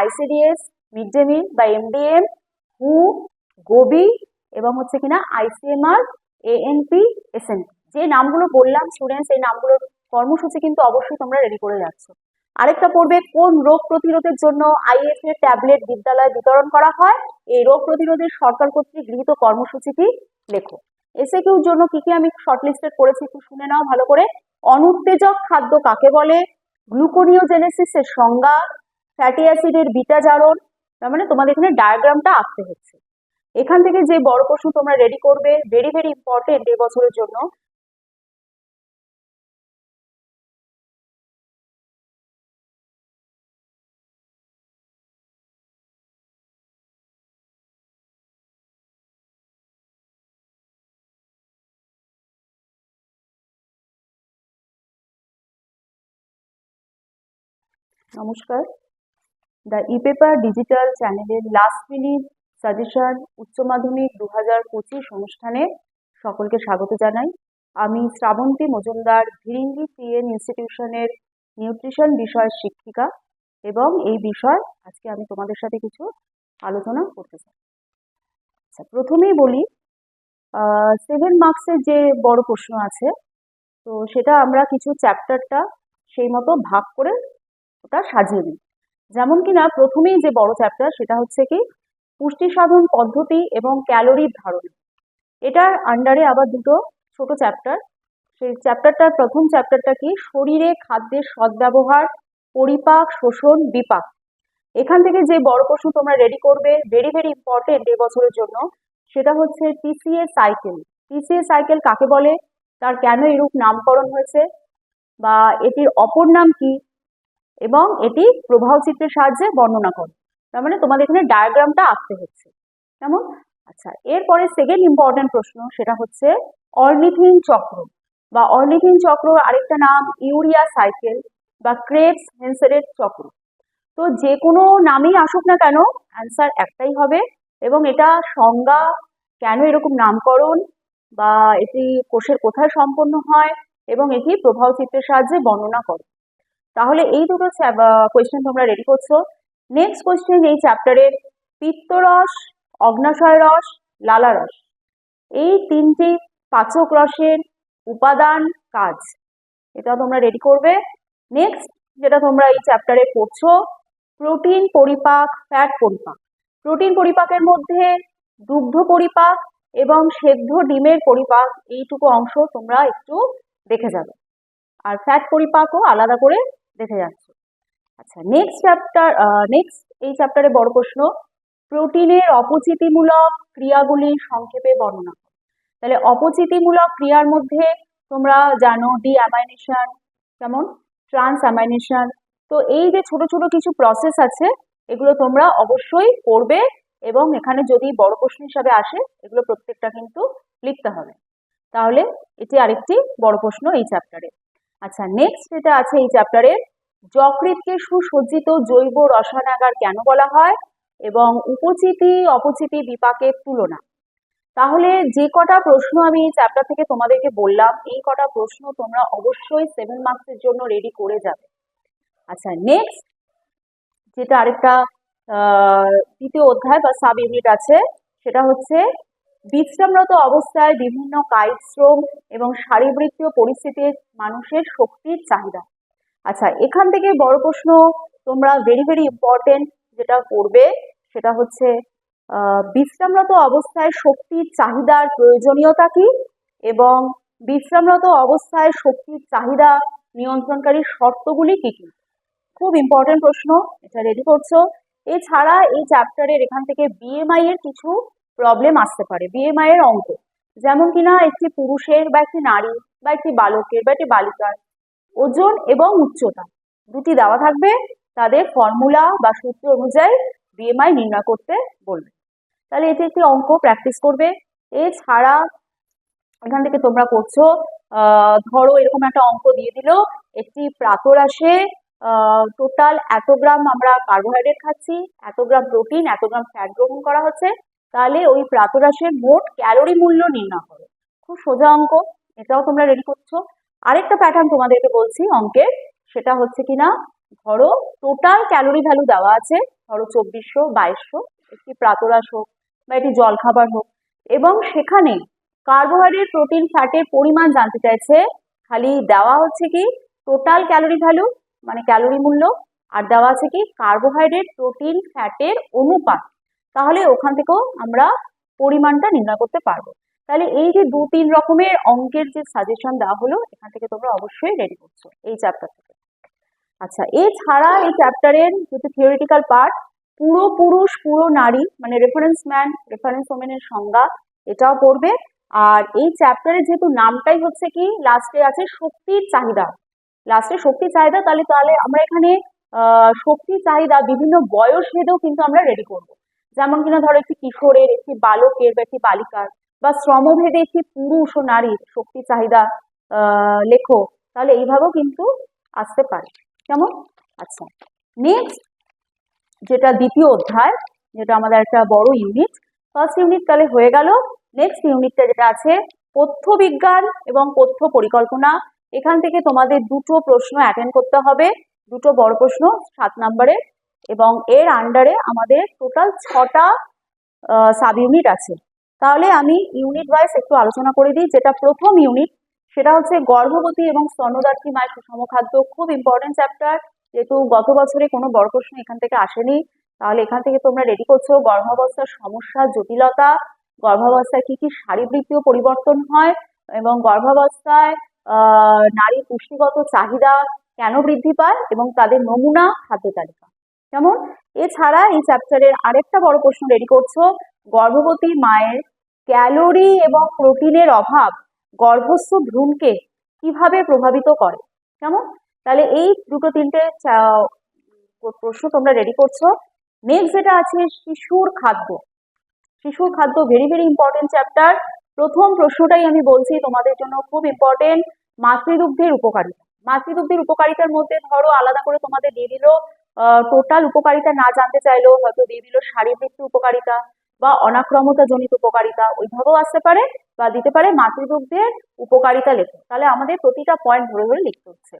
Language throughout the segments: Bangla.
আইসিডিএস মিড ডে মিল বা এমডিএম হু, গোবি এবং হচ্ছে কিনা আইসিএমআর এএনপি এসএনপি যে নামগুলো বললাম স্টুডেন্টস এই নামগুলোর কর্মসূচি কিন্তু অবশ্যই তোমরা রেডি করে যাচ্ছ আরেকটা পড়বে কোন রোগ প্রতিরোধের জন্য আইএফ এর ট্যাবলেট বিদ্যালয়ে বিতরণ করা হয়? এই রোগ প্রতিরোধের সরকার কর্তৃক গৃহীত কর্মসূচিটি লেখো। এসে কিউর জন্য কি কি আমি শর্টলিস্টেড করেছি একটু শুনে নাও ভালো করে। অনুত্তেজক খাদ্য কাকে বলে? গ্লুকোনিওজেনেসিসের সংজ্ঞা ফ্যাটি অ্যাসিডের বিটা জারণ, তার মানে তোমাদের এখানে ডায়াগ্রামটা আঁকতে হচ্ছে। এখান থেকে যে বড় প্রশ্ন তোমরা রেডি করবে ভেরি ভেরি ইম্পর্টেন্ট এই বছরের জন্য। নমস্কার। দ্য ই পেপার ডিজিটাল চ্যানেলের লাস্ট মিনিট সাজেশন উচ্চ মাধ্যমিক দু হাজার পঁচিশ অনুষ্ঠানে সকলকে স্বাগত জানাই। আমি শ্রাবন্তী মজুমদার, ভিরিঙ্গি পিএন ইনস্টিটিউশনের নিউট্রিশন বিষয় শিক্ষিকা এবং এই বিষয় আজকে আমি তোমাদের সাথে কিছু আলোচনা করতে চাই। আচ্ছা প্রথমেই বলি সেভেন মার্কসের যে বড় প্রশ্ন আছে, তো সেটা আমরা কিছু চ্যাপ্টারটা সেই মতো ভাগ করে ওটা সাজিয়ে নিই। যেমন কিনা প্রথমেই যে বড় চ্যাপ্টার সেটা হচ্ছে কি, পুষ্টি সাধন পদ্ধতি এবং ক্যালোরির ধারণা। এটার আন্ডারে আবার দুটো ছোট চ্যাপ্টার সেই চ্যাপ্টারটার প্রথম চ্যাপ্টারটা কি, শরীরে খাদ্যের সদ্ব্যবহার, পরিপাক, শোষণ, বিপাক। এখান থেকে যে বড় প্রশ্ন তোমরা রেডি করবে ভেরি ভেরি ইম্পর্টেন্ট বছরের জন্য, সেটা হচ্ছে টিসিএ সাইকেল টিসিএ সাইকেল কাকে বলে? তার কেন এরূপ নামকরণ হয়েছে? বা এটির অপর নাম কি? এবং এটি প্রবাহ চিত্রের সাহায্যে বর্ণনা করো। তার মানে তোমাদের এখানে ডায়াগ্রামটা আঁকতে হচ্ছে। কেমন? আচ্ছা এরপরে সেকেন্ড ইম্পর্টেন্ট প্রশ্ন, সেটা হচ্ছে অর্নিথিন চক্র বা অর্নিথিন চক্র আরেকটা নাম ইউরিয়া সাইকেল বা ক্রেপস হেন্সেরের চক্র। তো যে কোনো নামেই আসুক না কেন অ্যান্সার একটাই হবে এবং এটা সংজ্ঞা কেন এরকম নামকরণ বা এটি কোষের কোথায় সম্পন্ন হয় এবং এটি প্রভাব চিত্রের সাহায্যে বর্ণনা করে। তাহলে এই দুটো কোয়েশ্চেন তোমরা রেডি করছ। নেক্সট কোয়েশ্চেন এই চ্যাপ্টারের পিত্তরস অগ্নাশয় রস, লালা রস। এই তিনটি পাচক রসের উপাদান কাজ। এটা তোমরা রেডি করবে। নেক্সট যেটা তোমরা এই চ্যাপ্টারে পড়ছো প্রোটিন পরিপাক ফ্যাট পরিপাক। প্রোটিন পরিপাকের মধ্যে দুগ্ধ পরিপাক এবং সেদ্ধ ডিমের পরিপাক, এইটুকু অংশ তোমরা একটু দেখে যাবে। আর ফ্যাট পরিপাকও আলাদা করে দেখে যাচ্ছ। আচ্ছা নেক্সট চ্যাপ্টার নেক্সট এই চ্যাপ্টারে বড় প্রশ্ন প্রোটিনের অপচিতিমূলক ক্রিয়াগুলি সংক্ষেপে বর্ণনা করো। তাহলে অপচিতিমূলক ক্রিয়ার মধ্যে তোমরা জানো ডি অ্যামাইনেশন কেমন? ট্রান্স অ্যামাইনেশন তো এই যে ছোট ছোট কিছু প্রসেস আছে এগুলো তোমরা অবশ্যই পড়বে এবং এখানে যদি বড় প্রশ্ন হিসাবে আসে এগুলো প্রত্যেকটা কিন্তু লিখতে হবে। তাহলে এটি আরেকটি বড় প্রশ্ন এই চ্যাপ্টারে আচ্ছা নেক্সট যেটা আছে এই চ্যাপ্টারে যকৃতকে সুসজ্জিত জৈব রসায়নাগার কেন বলা হয় এবং উপচিতি, অপচিতি বিপাকের তুলনা? তাহলে যে কটা প্রশ্ন আমি এই চ্যাপ্টার থেকে তোমাদেরকে বললাম, এই কটা প্রশ্ন তোমরা অবশ্যই সেভেন মার্কসের জন্য রেডি করে যাবে। আচ্ছা নেক্সট যেটা আরেকটা দ্বিতীয় অধ্যায় বা সাব ইউনিট আছে, সেটা হচ্ছে বিশ্রামরত অবস্থায় বিভিন্ন কায়িক শ্রম এবং শারীরবৃত্তীয় পরিস্থিতির মানুষের শক্তির চাহিদা। আচ্ছা এখান থেকে বড় প্রশ্ন, তোমরা ভেরি ভেরি ইম্পর্টেন্ট যেটা করবে, সেটা হচ্ছে বিশ্রামরত অবস্থায় শক্তির চাহিদার প্রয়োজনীয়তা কি? এবং বিশ্রামরত অবস্থায় শক্তির চাহিদা নিয়ন্ত্রণকারী শর্তগুলি কি কি? খুব ইম্পর্টেন্ট প্রশ্ন, এটা রেডি করছ। এছাড়া এই চ্যাপ্টারের এখান থেকে বিএমআই এর কিছু প্রবলেম আসতে পারে বিএমআই এর অঙ্ক। যেমন কিনা একটি পুরুষের বা একটি নারী বা একটি বালকের বা একটি বালিকার ওজন এবং উচ্চতা, দুটি দেওয়া থাকবে। তাদের ফর্মুলা বা সূত্র অনুযায়ী বিএমআই নির্ণয় করতে বলবে। তাহলে এটি একটি অঙ্ক প্র্যাকটিস করবে। এছাড়া এখান থেকে তোমরা করছ ধরো এরকম একটা অঙ্ক দিয়ে দিল, একটি প্রাতরাশে টোটাল এত গ্রাম আমরা কার্বোহাইড্রেট খাচ্ছি, এত গ্রাম প্রোটিন এত গ্রাম ফ্যাট গ্রহণ করা হচ্ছে। তাহলে ওই প্রাতরাশের মোট ক্যালোরি মূল্য নির্ণয় করো। খুব সোজা অঙ্ক, এটাও তোমরা রেডি করছ। আরেকটা প্যাটার্ন তোমাদেরকে বলছি অঙ্কের, সেটা হচ্ছে কিনা, ধরো টোটাল ক্যালোরি ভ্যালু দেওয়া আছে, ধরো চব্বিশশো, বাইশশো, একটি প্রাতরাশ হোক বা একটি জলখাবার হোক, এবং সেখানে কার্বোহাইড্রেট প্রোটিন ফ্যাটের পরিমাণ জানতে চাইছে, খালি দেওয়া হচ্ছে কি টোটাল ক্যালোরি ভ্যালু মানে ক্যালোরি মূল্য, আর দেওয়া আছে কি কার্বোহাইড্রেট প্রোটিন ফ্যাটের অনুপাত। তাহলে ওখান থেকেও আমরা পরিমাণটা নির্ণয় করতে পারব। তাহলে এই যে দু তিন রকমের অঙ্কের যে সাজেশন দেওয়া হলো, এখান থেকে তোমরা অবশ্যই রেডি করছ এই চ্যাপ্টার থেকে। আচ্ছা এছাড়া এই চ্যাপ্টারের যেহেতু থিওরিটিক্যাল পার্ট পুরো পুরুষ, পুরো নারী মানে রেফারেন্স ম্যান রেফারেন্স ওমেনের সংজ্ঞা এটাও পড়বে। আর এই চ্যাপ্টারের যেহেতু নামটাই হচ্ছে কি লাস্টে আছে শক্তির চাহিদা। লাস্টে শক্তির চাহিদা, তাহলে তাহলে আমরা এখানে শক্তির চাহিদা, বিভিন্ন বয়স ভেদেও কিন্তু আমরা রেডি করব। যেমন কিনা ধরো একটি কিশোরের, একটি বালকের বা একটি বালিকার বা শ্রমভেদে একটি পুরুষ ও নারীর শক্তি, চাহিদা লেখো, তাহলে এইভাবেও কিন্তু আসতে পারে। কেমন? আচ্ছা নেক্সট যেটা দ্বিতীয় অধ্যায়, যেটা আমাদের একটা বড় ইউনিট ফার্স্ট ইউনিট তাহলে হয়ে গেল। নেক্সট ইউনিটটা যেটা আছে পথ্য বিজ্ঞান এবং পথ্য পরিকল্পনা। এখান থেকে তোমাদের দুটো প্রশ্ন অ্যাটেন্ড করতে হবে, দুটো বড় প্রশ্ন, সাত নম্বরের। এবং এর আন্ডারে আমাদের টোটাল ছটা সাব ইউনিট আছে। তাহলে আমি ইউনিট ওয়াইজ একটু আলোচনা করে দিই। যেটা প্রথম ইউনিট সেটা হচ্ছে গর্ভবতী এবং স্তন্যদাত্রী মায়ের সুষম খাদ্য। খুব ইম্পর্টেন্ট চ্যাপ্টার যেহেতু গত বছরে কোনো বড় প্রশ্ন এখান থেকে আসেনি, তাহলে এখান থেকে তোমরা রেডি করছ গর্ভাবস্থার সমস্যা, জটিলতা, গর্ভাবস্থায় কি কি শারীরবৃত্তীয় পরিবর্তন হয় এবং গর্ভাবস্থায় নারীর পুষ্টিগত চাহিদা কেন বৃদ্ধি পায় এবং তাদের নমুনা, খাদ্য তালিকা। কেমন? এছাড়া এই চ্যাপ্টারের আরেকটা বড় প্রশ্ন রেডি করছ, গর্ভবতী মায়ের ক্যালোরি এবং প্রোটিনের অভাব গর্ভস্থ ভ্রূণকে কীভাবে প্রভাবিত করে? কেমন? তাহলে এই দুটো তিনটে প্রশ্ন তোমরা রেডি করছ। নেক্সট যেটা আছে, শিশুর খাদ্য। শিশুর খাদ্য ভেরি ভেরি ইম্পর্টেন্ট চ্যাপ্টার প্রথম প্রশ্নটাই আমি বলছি তোমাদের জন্য খুব ইম্পর্টেন্ট মাতৃদুগ্ধের উপকারিতা। মাতৃদুগ্ধের উপকারিতার মধ্যে ধরো, আলাদা করে তোমাদের দিয়ে দিল টোটাল উপকারিতা না জানতে চাইলেও হয়তো দিয়ে দিল শারীরবৃত্তীয় উপকারিতা বা অনাক্রমতা জনিত উপকারিতা। ওইভাবেও আসতে পারে বা দিতে পারে মাতৃদুগ্ধের উপকারিতা লেখো তাহলে আমাদের প্রতিটা পয়েন্ট ধরে ধরে লিখতে হচ্ছে।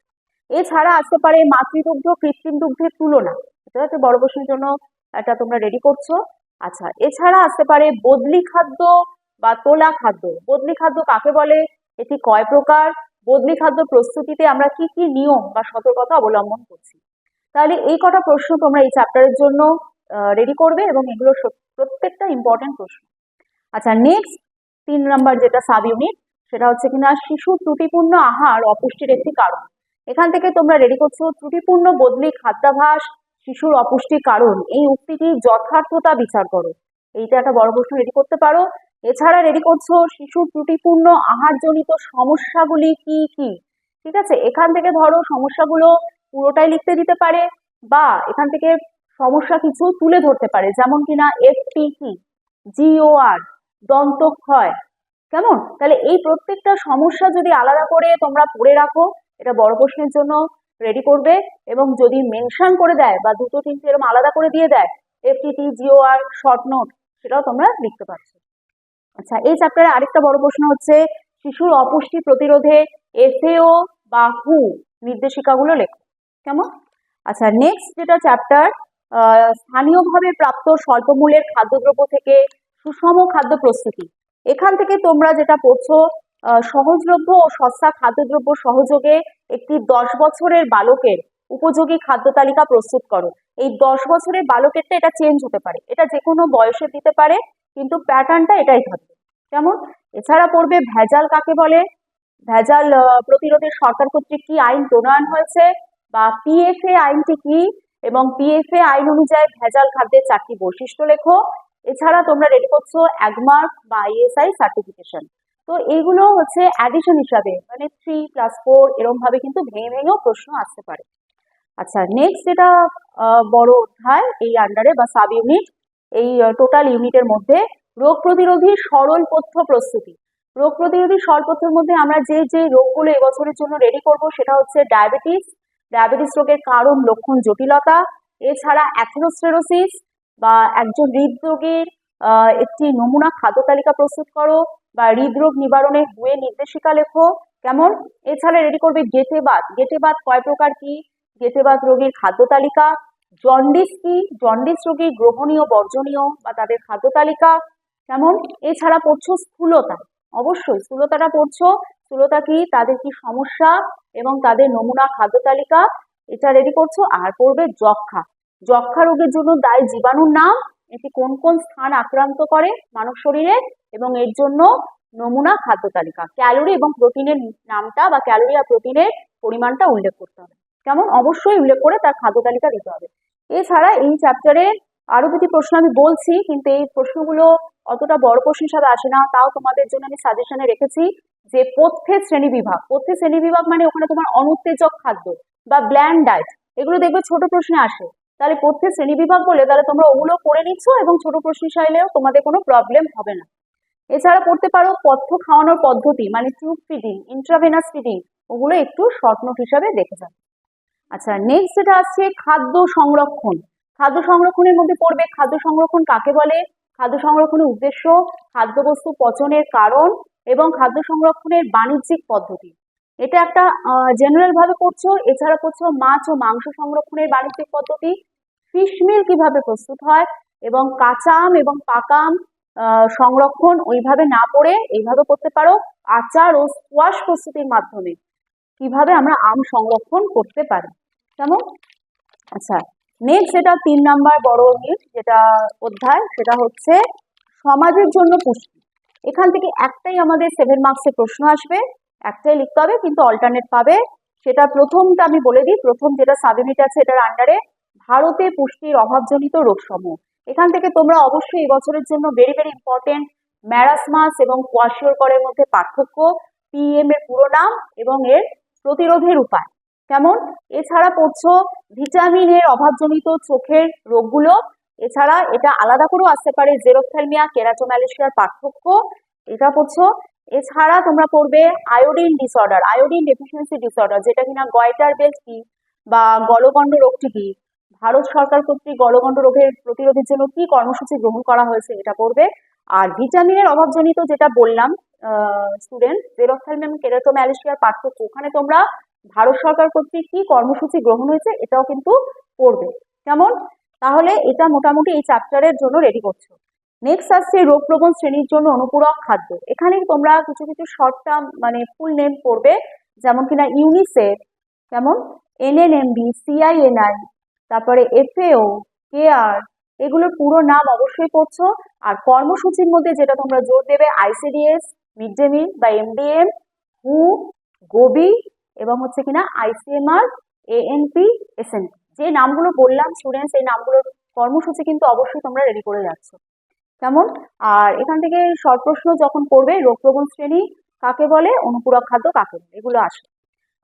এছাড়া আসতে পারে মাতৃদুগ্ধ কৃত্রিম দুগ্ধের তুলনা। এটা হচ্ছে বড় প্রশ্নের জন্য এটা তোমরা রেডি করছ। আচ্ছা এছাড়া আসতে পারে বদলি খাদ্য বা তোলা খাদ্য। বদলি খাদ্য কাকে বলে? এটি কয় প্রকার? বদলি খাদ্য প্রস্তুতিতে আমরা কি কি নিয়ম বা সতর্কতা অবলম্বন করছি? তাহলে এই কটা প্রশ্ন তোমরা এই চ্যাপ্টারের জন্য রেডি করবে এবং এগুলো প্রত্যেকটা ইম্পর্টেন্ট প্রশ্ন। আচ্ছা নেক্সট তিন নাম্বার যেটা সাব ইউনিট সেটা হচ্ছে কিনা শিশু ত্রুটিপূর্ণ আহার অপুষ্টির একটি কারণ। এখান থেকে তোমরা রেডি করছ, ত্রুটিপূর্ণ বদলি, খাদ্যাভাস, শিশুর অপুষ্টির কারণ, এই উক্তিটি যথার্থতা বিচার করো। এইটা একটা বড় প্রশ্ন রেডি করতে পারো। এছাড়া রেডি করছ শিশুর ত্রুটিপূর্ণ আহারজনিত সমস্যাগুলি কি কি? ঠিক আছে? এখান থেকে ধরো সমস্যাগুলো পুরোটাই লিখতে দিতে পারে বা এখান থেকে সমস্যা কিছু তুলে ধরতে পারে। যেমন কিনা এফপি কি জিওআর কেমন? তাহলে এই প্রত্যেকটা সমস্যা যদি আলাদা করে তোমরা পড়ে রাখো, এটা বড় প্রশ্নের জন্য রেডি করবে এবং যদি মেনশন করে দেয় বা দুটো তিনটে এরকম আলাদা করে দিয়ে দেয় এফটিটি জিওআর শর্ট নোট সেটাও তোমরা লিখতে পারছ। আচ্ছা এই চ্যাপ্টারে আরেকটা বড় প্রশ্ন হচ্ছে, শিশুর অপুষ্টি প্রতিরোধে এফএও বা হু নির্দেশিকাগুলো লেখো। কেমন? আচ্ছা নেক্সট যেটা চ্যাপ্টার স্থানীয়ভাবে প্রাপ্ত স্বল্পমূল্যের খাদ্যদ্রব্য থেকে সুষম খাদ্য প্রস্তুতি। এখান থেকে তোমরা যেটা পড়ছো সহজলভ্য ও সস্তা খাদ্যদ্রব্য সহযোগে একটি দশ বছরের বালকের উপযোগী খাদ্য তালিকা প্রস্তুত করো। এই দশ বছরের বালকেরটা এটা চেঞ্জ হতে পারে। এটা যে কোনো বয়সে দিতে পারে কিন্তু প্যাটার্নটা এটাই থাকবে। কেমন? এছাড়া পড়বে ভেজাল কাকে বলে? ভেজাল আহ, প্রতিরোধে সরকার কর্তৃক কি আইন প্রণয়ন হয়েছে? বা পিএফএ আইনটি কি এবং পিএফএ আইন অনুযায়ী ভেজাল খাদ্যের চারটি বৈশিষ্ট্য লেখো। এছাড়া তোমরা রেডি করছ একমার্ক বা আইএসআই সার্টিফিকেশন তো এইগুলো হচ্ছে অ্যাডিশন হিসাবে মানে থ্রি প্লাস ফোর এরকম ভাবে কিন্তু ভেঙে ভেঙেও প্রশ্ন আসতে পারে। আচ্ছা নেক্সট যেটা বড় অধ্যায় এই আন্ডারে বা সাব ইউনিট এই টোটাল ইউনিটের মধ্যে রোগ প্রতিরোধী সরল পথ্য প্রস্তুতি। রোগ প্রতিরোধী সরল পথ্যের মধ্যে আমরা যে যে রোগগুলো এবছরের জন্য রেডি করব সেটা হচ্ছে ডায়াবেটিস ডায়াবেটিস রোগের কারণ, লক্ষণ, জটিলতা, এছাড়া অ্যাথেরোস্টেরোসিস বা একজন হৃদরোগীর একটি নমুনা খাদ্য তালিকা প্রস্তুত করো বা হৃদরোগ নিবারণে হুয়ে নির্দেশিকা লেখো। কেমন? এছাড়া রেডি করবে গেটেবাত গেটেবাত কয় প্রকার কি? গেটেবাত রোগীর খাদ্য তালিকা জন্ডিস কি? জন্ডিস রোগীর গ্রহণীয়, বর্জনীয় বা তাদের খাদ্য তালিকা, কেমন? এছাড়া পড়ছো স্থূলতা। অবশ্যই স্থূলতাটা পড়ছো। স্থূলতা কি? তাদের কি সমস্যা? এবং তাদের নমুনা, খাদ্য তালিকা? এটা রেডি করছ? আর পড়বে যক্ষা যক্ষা রোগের জন্য দায়ী জীবাণুর নাম। এটি কোন কোন স্থান আক্রান্ত করে মানব শরীরে? এবং এর জন্য নমুনা, খাদ্য তালিকা। ক্যালোরি এবং প্রোটিনের নামটা বা ক্যালোরি আর প্রোটিনের পরিমাণটা উল্লেখ করতে হবে। কেমন? অবশ্যই উল্লেখ করে তার খাদ্য তালিকা দিতে হবে। এছাড়া এই চ্যাপ্টারে আরও দুটি প্রশ্ন আমি বলছি, কিন্তু এই প্রশ্নগুলো অতটা বড় প্রশ্ন হিসাবে আসে না, তাও তোমাদের জন্য আমি সাজেশনে রেখেছি যে পথ্যের শ্রেণি বিভাগ। পথ্যে শ্রেণি বিভাগ মানে ওখানে তোমার অনুত্তেজক খাদ্য বা ব্ল্যান্ড ডায়েট এগুলো দেখবে ছোট প্রশ্নে আসে। তাহলে পথ্যে শ্রেণি বিভাগ বলে তাহলে তোমরা ওগুলো করে নিচ্ছ এবং ছোট প্রশ্ন চাইলেও তোমাদের কোনো প্রবলেম হবে না। এছাড়া পড়তে পারো পথ্য খাওয়ানোর পদ্ধতি মানে টিউব ফিডিং ইন্ট্রাভেনাস ফিডিং ওগুলো একটু শর্ট নোট হিসাবে দেখে যাবে। আচ্ছা নেক্সট যেটা আসছে, খাদ্য সংরক্ষণ। খাদ্য সংরক্ষণের মধ্যে পড়বে খাদ্য সংরক্ষণ কাকে বলে? খাদ্য সংরক্ষণের উদ্দেশ্য, খাদ্যবস্তু পচনের কারণ এবং খাদ্য সংরক্ষণের বাণিজ্যিক পদ্ধতি। এটা একটা জেনারেল ভাবে পড়ছো এছাড়া পড়ছো মাছ ও মাংস সংরক্ষণের বাণিজ্যিক পদ্ধতি। ফিশমিল কীভাবে প্রস্তুত হয় এবং কাঁচা আম এবং পাকা আম সংরক্ষণ ওইভাবে না পড়ে এইভাবে করতে পারো। আচার ও স্কোয়াশ প্রস্তুতির মাধ্যমে কীভাবে আমরা আম সংরক্ষণ করতে পারি। কেমন? আচ্ছা নেক্সট যেটা তিন নাম্বার বড় ইউনিট যেটা অধ্যায়, সেটা হচ্ছে সমাজের জন্য পুষ্টি। এখান থেকে একটাই আমাদের সেভেন মার্কসের প্রশ্ন আসবে, একটাই লিখতে হবে, কিন্তু অল্টারনেট পাবে। সেটা প্রথমটা আমি বলে দিই, প্রথম যেটা সাব ইউনিট আছে এটার আন্ডারে ভারতে পুষ্টির অভাবজনিত রোগসমূহ। এখান থেকে তোমরা অবশ্যই এই বছরের জন্য ভেরি ভেরি ইম্পর্টেন্ট ম্যারাসমাস এবং কোয়াশিওরকরের মধ্যে পার্থক্য পিএম এর পুরো নাম এবং এর প্রতিরোধের উপায়। কেমন? এছাড়া পড়ছো ভিটামিনের অভাবজনিত চোখের রোগগুলো। এছাড়া এটা আলাদা করেও আসতে পারে জেরোথ্যালমিয়া কেরাটোম্যালেশিয়ার পার্থক্য এটা পড়ছো। এছাড়া তোমরা পড়বে iodine disorder iodine deficiency disorder যেটা কিনা গয়টার বেল্ট কি বা গলগণ্ড রোগটি কি? ভারত সরকার কর্তৃক গলগণ্ড রোগের প্রতিরোধের জন্য কি কর্মসূচি গ্রহণ করা হয়েছে এটা পড়বে। আর ভিটামিনের অভাবজনিত যেটা বললাম স্টুডেন্ট জেরোথ্যালমিয়াম কেরাটোম্যালেশিয়ার পার্থক্য, ওখানে তোমরা ভারত সরকার কর্তৃক কি কর্মসূচি গ্রহণ হয়েছে এটাও কিন্তু পড়বে। কেমন? তাহলে এটা মোটামুটি এই চ্যাপ্টারের জন্য রেডি করছ। নেক্সট আসছে রোগ প্রবণ শ্রেণির জন্য অনুপূরক খাদ্য। এখানে তোমরা কিছু কিছু শর্ট টার্ম মানে ফুল নেম পড়বে, যেমন কিনা ইউনিসেফ কেমন? এনএনএমবি সিআইএনআই তারপরে এফএও কেআর এগুলোর পুরো নাম অবশ্যই পড়ছো। আর কর্মসূচির মধ্যে যেটা তোমরা জোর দেবে আইসিডিএস মিড ডে মিল বা এমডিএম হু গোবি এবং হচ্ছে কিনা আইসিএমআর এএনপি এসএনপি যে নামগুলো বললাম স্টুডেন্টস এই নামগুলোর কর্মসূচি কিন্তু অবশ্যই তোমরা রেডি করে যাচ্ছ। কেমন? আর এখান থেকে শর্ট প্রশ্ন যখন পড়বে রোগ প্রবণ শ্রেণি কাকে বলে, অনুপূরক খাদ্য কাকে বলে, এগুলো আসে।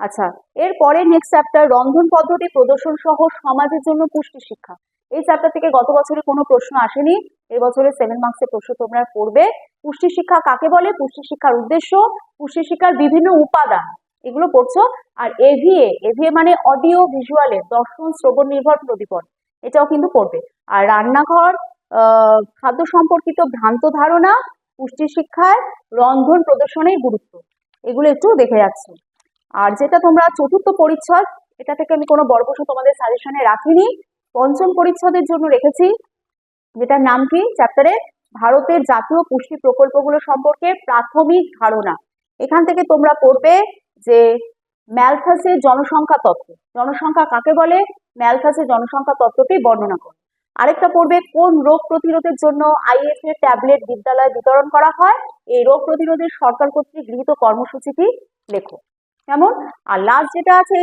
আচ্ছা এরপরে নেক্সট চ্যাপ্টার রন্ধন পদ্ধতি প্রদর্শন সহ সমাজের জন্য পুষ্টি শিক্ষা। এই চ্যাপ্টার থেকে গত বছরে কোনো প্রশ্ন আসেনি এই বছরে সেভেন মার্কসের প্রশ্ন তোমরা পড়বে পুষ্টি শিক্ষা কাকে বলে? পুষ্টি শিক্ষার উদ্দেশ্য, পুষ্টি শিক্ষার বিভিন্ন উপাদান। এগুলো পড়ছো আর এভিএ এভিএ মানে অডিও ভিজুয়ালে দর্শন শ্রবণ নির্ভর প্রদীপন এটাও কিন্তু পড়বে আর রান্নাঘর খাদ্য সম্পর্কিত ভ্রান্ত ধারণা, পুষ্টি শিক্ষায় রন্ধন প্রদর্শনের গুরুত্ব, এগুলো একটু দেখে যাচ্ছি। আর যেটা তোমরা চতুর্থ পরিচ্ছদ, এটা থেকে আমি কোনো প্রশ্ন তোমাদের সাজেশনে রাখিনি, পঞ্চম পরিচ্ছদের জন্য রেখেছি, যেটার নাম কি? চ্যাপ্টারে ভারতের জাতীয় পুষ্টি প্রকল্পগুলো সম্পর্কে প্রাথমিক ধারণা। এখান থেকে তোমরা পড়বে যে ম্যালথাসের জনসংখ্যা তত্ত্ব। জনসংখ্যা কাকে বলে? ম্যালথাসের জনসংখ্যা তত্ত্বটি বর্ণনা করো। আরেকটা পড়বে কোন রোগ প্রতিরোধের জন্য আইএস ট্যাবলেট বিদ্যালয়ে বিতরণ করা হয়? এই রোগ প্রতিরোধের সরকার কর্তৃক গৃহীত কর্মসূচিটি লেখো। কেমন আর লাস্ট যেটা আছে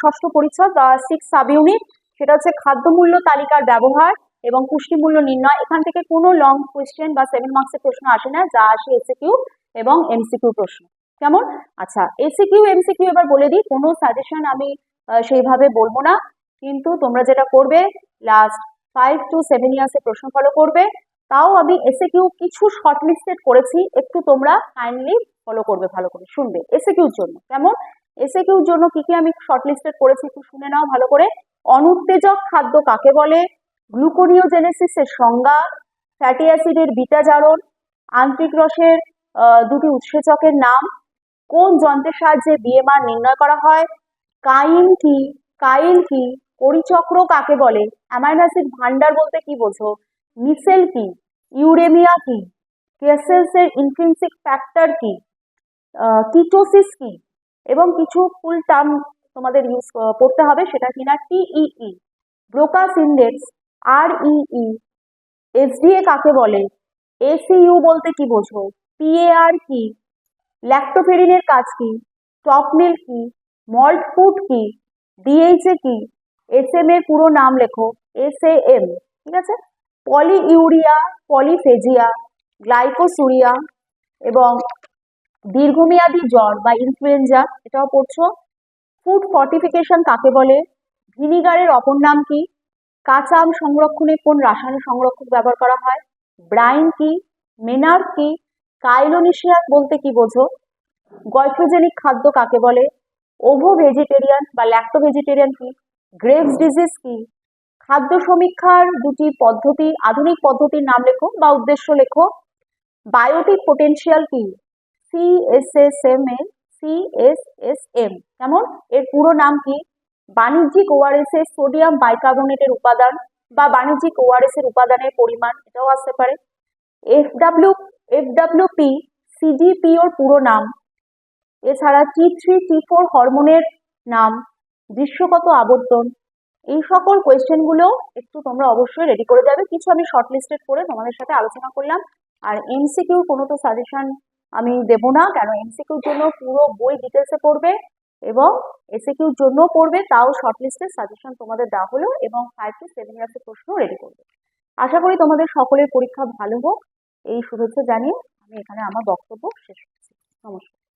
ষষ্ঠ পরিচ্ছদ বা সিক্স সাব ইউনিট সেটা হচ্ছে খাদ্য মূল্য তালিকার ব্যবহার এবং পুষ্টি মূল্য নির্ণয়। এখান থেকে কোনো লং কোয়েশ্চেন বা সেভেন মার্কসের প্রশ্ন আসে না, যা আসে এসিকিউ এবং এমসিকিউ প্রশ্ন। কেমন? আচ্ছা এসিকিউ এমসিকিউ এবার বলে দিই, কোনো সাজেশন আমি সেইভাবে বলব না। কিন্তু তোমরা যেটা করবে লাস্ট ফাইভ টু সেভেন ইয়ার্সে প্রশ্ন ফলো করবে। তাও আমি এসে কিউ কিছু শর্ট লিস্টেড করেছি, একটু তোমরা কাইন্ডলি ফলো করবে, ভালো করে শুনবে। এসে কিউর জন্য, কেমন? এসে কিউর জন্য কি কি আমি শর্ট লিস্টেড করেছি একটু শুনে নাও ভালো করে। অনুত্তেজক খাদ্য কাকে বলে? গ্লুকোনিওজেনেসিসের সংজ্ঞা ফ্যাটি অ্যাসিডের বিটা জারণ আন্ত্রিক রসের দুটি উৎসেচকের নাম কোন যন্ত্রের সাহায্যে বিএমআর নির্ণয় করা হয়? কাইন কি, কাইল কি পরিচক্র কাকে বলে? অ্যামাইনো অ্যাসিড ভান্ডার বলতে কি বোঝো? মিসেল কি, ইউরেমিয়া কি কেসেলস এর ইনট্রিনসিক ফ্যাক্টর কি কিটোসিস কি, এবং কিছু ফুল টার্ম তোমাদের ইউজ পড়তে হবে সেটা কিনা টিইই। ব্রোকাস ইন্ডেক্স আর ইই এসডিএ কাকে বলে? এসিইউ বলতে কি বোঝো? পিএআর কি ল্যাক্টোফেরিনের কাজ কি? টপ মিল কি? মল্ট ফুড কি? ডিএইচএ কি? এস এম এর পুরো নাম লেখো এস এম ঠিক আছে? পলি ইউরিয়া পলিফেজিয়া গ্লাইকোসুরিয়া এবং দীর্ঘমেয়াদী জ্বর বা ইনফ্লুয়েঞ্জা এটাও পড়ছো? ফুড ফর্টিফিকেশন কাকে বলে? ভিনিগারের অপর নাম কি? কাঁচা আম সংরক্ষণে কোন রাসায়নিক সংরক্ষক ব্যবহার করা হয়? ব্রাইন কি? মেনার কি? কাইলোনিশিয়াস বলতে কি বোঝো? গয়ট্রোজেনিক খাদ্য কাকে বলে? ওভো ভেজিটেরিয়ান বা ল্যাক্টো ভেজিটেরিয়ান কি? গ্রেভস ডিজিজ কি? খাদ্য সমীক্ষার দুটি পদ্ধতি, আধুনিক পদ্ধতির নাম লেখো বা উদ্দেশ্য লেখো। বায়োটিক পোটেনশিয়াল কি? সিএসএসএম এর সিএসএসএম কেমন? এর পুরো নাম কি? বাণিজ্যিক ওআরএস এর সোডিয়াম বাইকার্বনেটের উপাদান বা বাণিজ্যিক ওআরএস এর উপাদানের পরিমাণ, এটাও আসতে পারে। এফডাব্লিউ এফডাব্লিউপি সিডিপিওর পুরো নাম। এছাড়া টি থ্রি টি ফোর হরমোনের নাম দৃশ্যগত আবর্তন। এই সকল কোয়েশ্চেনগুলো একটু তোমরা অবশ্যই রেডি করে যাবে। কিছু আমি শর্ট লিস্টেড করে তোমাদের সাথে আলোচনা করলাম। আর এমসিকিউর কোনো তো সাজেশন আমি দেব না, কেন এমসিকিউর জন্য পুরো বই ডিটেলসে পড়বে এবং এসিকিউর জন্য পড়বে, তাও শর্ট লিস্টের সাজেশন তোমাদের দেওয়া হলো এবং ফাইভ টু সেভেন ইয়ার্সের প্রশ্ন রেডি করবে। আশা করি তোমাদের সকলের পরীক্ষা ভালো হোক। এই শুভেচ্ছা জানিয়ে আমি এখানে আমার বক্তব্য শেষ করছি। নমস্কার।